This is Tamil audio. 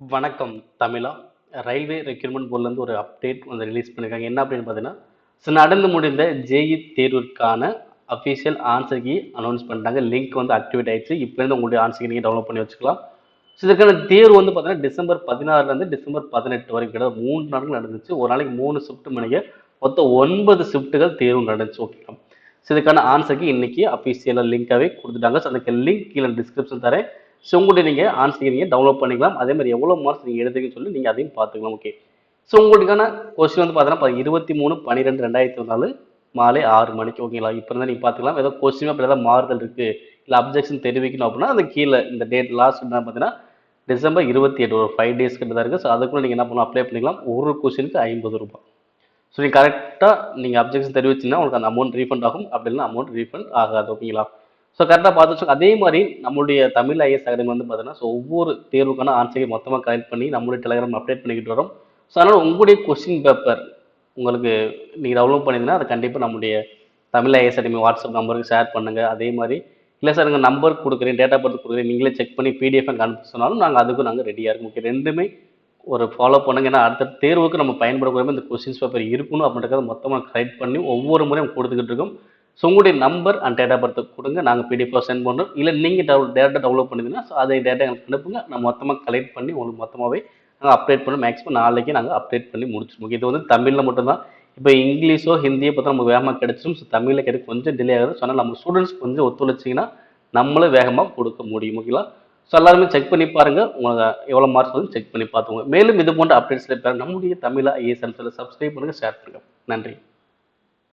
வணக்கம் தமிழா. ரயில்வே ரெக்ரூட்மெண்ட் போர்ட்லேருந்து ஒரு அப்டேட் வந்து ரிலீஸ் பண்ணியிருக்காங்க என்ன அப்படின்னு பார்த்தீங்கன்னா ஸோ நடந்து முடிந்த ஜேஇ தேர்வுக்கான அஃபிஷியல் ஆன்சர் கீ அனௌன்ஸ் பண்ணிட்டாங்க. லிங்க் வந்து ஆக்டிவேட் ஆயிடுச்சு. இப்போருந்து உங்களுடைய ஆன்சர் நீங்கள் டவுன்லோட் பண்ணி வச்சுக்கலாம். ஸோ இதற்கான தேர்வு வந்து பார்த்தீங்கன்னா டிசம்பர் பதினாறுலேருந்து டிசம்பர் பதினெட்டு வரைக்கும். கிட்ட மூணு நாட்கள் நடந்துச்சு. ஒரு நாளைக்கு மூணு ஷிஃப்ட் மணிக்கு மொத்தம் ஒன்பது ஷிஃப்ட்டுகள் தேர்வு நடந்துச்சு. ஓகேங்களா ஸோ இதுக்கான ஆன்சருக்கு இன்னைக்கு அஃபிஷியலாக லிங்காகவே கொடுத்துட்டாங்க. ஸோ அதுக்கு லிங்க் கீழே டிஸ்கிரிப்ஷன் தரேன். ஸோ உங்கள்கிட்ட நீங்கள் ஆன்சர் நீங்கள் டவுன்லோட் பண்ணிக்கலாம். அதே மாதிரி எவ்வளோ மார்க்ஸ் நீங்கள் எடுத்துக்கன்னு சொல்லி நீங்கள் அதையும் பார்த்துக்கலாம். ஓகே ஸோ உங்களுக்கான கொஸ்டின் வந்து பார்த்தீங்கன்னா இருபத்தி மூணு பன்னிரெண்டு ரெண்டாயிரத்தி நாலு மாலை ஆறு மணிக்கு. ஓகேங்களா இப்போ இருந்தால் நீங்கள் பார்த்துக்கலாம். ஏதோ கொஸ்டின் அப்படி ஏதாவது மாறுதல் இருக்குது இல்லை அப்ஜெக்ஷன் தெரிவிக்கணும் அப்படின்னா அந்த கீழே இந்த டேட் லாஸ்ட் என்ன பார்த்தீங்கன்னா டிசம்பர் இருபத்தி எட்டு ஒரு ஃபைவ் டேஸ் கிட்ட தான் இருக்குது ஸோ அதுக்குள்ளே நீங்கள் என்ன பண்ணலாம் அப்ளை பண்ணிக்கலாம். ஒரு கொஸ்டினுக்கு ஐம்பது ரூபாய். ஸோ நீங்கள் கரெக்டாக நீங்கள் அப்ஜெக்ஷன் தெரிவிச்சிங்கன்னா உங்களுக்கு அந்த அமௌண்ட் ரீஃபண்ட் ஆகும். அப்படி இல்லைன்னா அமௌண்ட் ரீஃபண்ட் ஆகாது. ஓகேங்களா ஸோ கரெக்டாக பார்த்து அதே மாதிரி நம்மளுடைய தமிழ் ஐஎஸ் அகாடமி வந்து பார்த்தீங்கன்னா ஸோ ஒவ்வொரு தேர்வுக்கான ஆன்சரை மொத்தமாக கலெக்ட் பண்ணி நம்மளுடைய டெலகிராம் அப்டேட் பண்ணிக்கிட்டு வரோம். ஸோ அதனால் உங்களுடைய கொஸ்டின் பேப்பர் உங்களுக்கு நீங்கள் டவுன்லோட் பண்ணிங்கன்னா அதை கண்டிப்பாக நம்முடைய தமிழ் ஐஎஸ் அகாடமி வாட்ஸ்அப் நம்பருக்கு ஷேர் பண்ணுங்கள் அதே மாதிரி இல்லை சார் எங்கள் நம்பர் கொடுக்குறேன் டேட்டா பர்த் கொடுக்குறேன் நீங்களே செக் பண்ணி பிடிஎஃப் அனுப்பி சொன்னாலும் நாங்கள் அதுக்கும் நாங்கள் ரெடியாக இருக்கோம். ஓகே ரெண்டுமே ஒரு ஃபாலோ பண்ணுங்க. ஏன்னா அடுத்த தேர்வுக்கு நம்ம பயன்படக்கூடிய இந்த கொஸ்டின்ஸ் பேப்பர் இருக்கணும் அப்படின்றத மொத்தமாக கலெக்ட் பண்ணி ஒவ்வொரு முறையும் கொடுத்துக்கிட்டு இருக்கோம். ஸோ உங்களுடைய நம்பர் அண்ட் டேட்டா பர்த் கொடுங்க. நாங்கள் பிடிஎஃப் சென்ட் பண்ணுறோம் இல்லை நீங்கள் டவு டேட்டா டெவலப் பண்ணிங்கன்னா ஸோ அதை டேட்டா எனக்கு அனுப்புங்க. நான் மொத்தமாக கலெக்ட் பண்ணி உங்களுக்கு மொத்தமாகவே நாங்கள் அப்டேட் பண்ணி மேக்ஸிமம் நாளைக்கு நாங்கள் அப்டேட் பண்ணி முடிச்சிருவோம். இது வந்து தமிழில் மட்டும்தான். இப்போ இங்கிலீஷோ ஹிந்தியோ பார்த்தா நமக்கு வேகமாக கிடைச்சிடும் ஸோ தமிழில் கிடைக்க கொஞ்சம் டிலே ஆகுது. ஸோ நம்ம ஸ்டூடெண்ட்ஸ் கொஞ்சம் ஒத்துழைச்சிங்கன்னா நம்மளும் வேகமாக கொடுக்க முடியும். ஓகேங்களா ஸோ எல்லாருமே செக் பண்ணி பாருங்கள் உங்களுக்கு எவ்வளோ மார்க்ஸ் வந்து செக் பண்ணி பார்த்துக்கோங்க. மேலும் இது போன்ற அப்டேட்ஸில் நம்முடைய தமிழா ஐஎஸ்எம்ஸில் சப்ஸ்கிரைப் பண்ணுங்கள் ஷேர் பண்ணுங்கள் நன்றி.